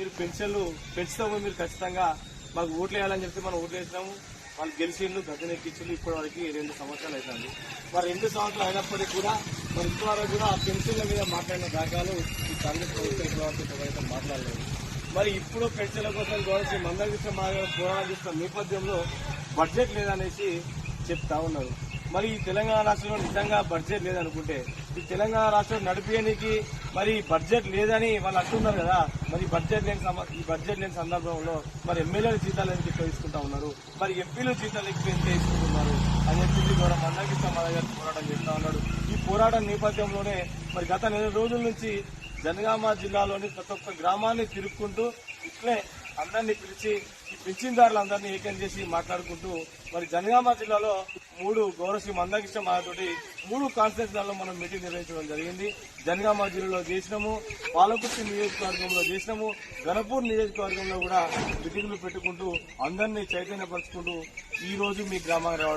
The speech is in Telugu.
మీరు పెన్షన్లు పెంచుతాము మీరు ఖచ్చితంగా మాకు ఓట్లు వేయాలని చెప్పి మనం ఓట్లు వేసినాము. వాళ్ళు గెలిచిండ్రు గద్దెనెక్కించిండ్రు ఇప్పటి వరకు రెండు సంవత్సరాలు అవుతుంది మరి రెండు సంవత్సరాలు అయినప్పటికీ కూడా మరి ఇప్పటి కూడా ఆ పెన్షన్ల మీద మాట్లాడిన దాఖలు ఈ కాంగ్రెస్ ప్రభుత్వం ఇప్పటివరకు ఎవరైతే మాట్లాడలేదు. మరి ఇప్పుడు పెన్షన్ల కోసం గౌరవ మందకృష్ణ మాదిరి పోరాటం చేస్తున్న నేపథ్యంలో బడ్జెట్ లేదనేసి చెప్తా ఉన్నారు. మరి ఈ తెలంగాణ రాష్ట్రంలో నిజంగా బడ్జెట్ లేదనుకుంటే ఈ తెలంగాణ రాష్ట్రం నడిపేయడానికి మరి బడ్జెట్ లేదని వాళ్ళు అంటున్నారు కదా మరి బడ్జెట్ లేని ఈ బడ్జెట్ లేని సందర్భంలో మరి ఎమ్మెల్యేల జీతాలు ఎందుకు ఎక్కువ ఉన్నారు? మరి ఎంపీలు జీతాలు ఎక్కువ ఎంత తీసుకుంటున్నారు? అని చెప్పి కూడా మందకి సమాధానం పోరాటం చేస్తా ఉన్నాడు. ఈ పోరాటం నేపథ్యంలోనే మరి గత నెల రోజుల నుంచి జనగామ జిల్లాలోని ప్రతి ఒక్క గ్రామాన్ని తిరుక్కుంటూ ఇట్లే అందరినీ పిలిచి ఈ పింఛన్దారులందరినీ ఏకం చేసి మాట్లాడుకుంటూ మరి జనగామ జిల్లాలో మూడు గౌరవశ్రీ మందకృష్ణ మాతోటి మూడు కాన్స్టిట్యూన్సీలలో మనం మీటింగ్ నిర్వహించడం జరిగింది. జనగామ జిల్లాలో చేసినాము పాలకుర్తి నియోజకవర్గంలో చేసినాము గణపూర్ నియోజకవర్గంలో కూడా మీటింగ్లు పెట్టుకుంటూ అందరినీ చైతన్యపరుచుకుంటూ ఈ రోజు మీ గ్రామానికి రావడం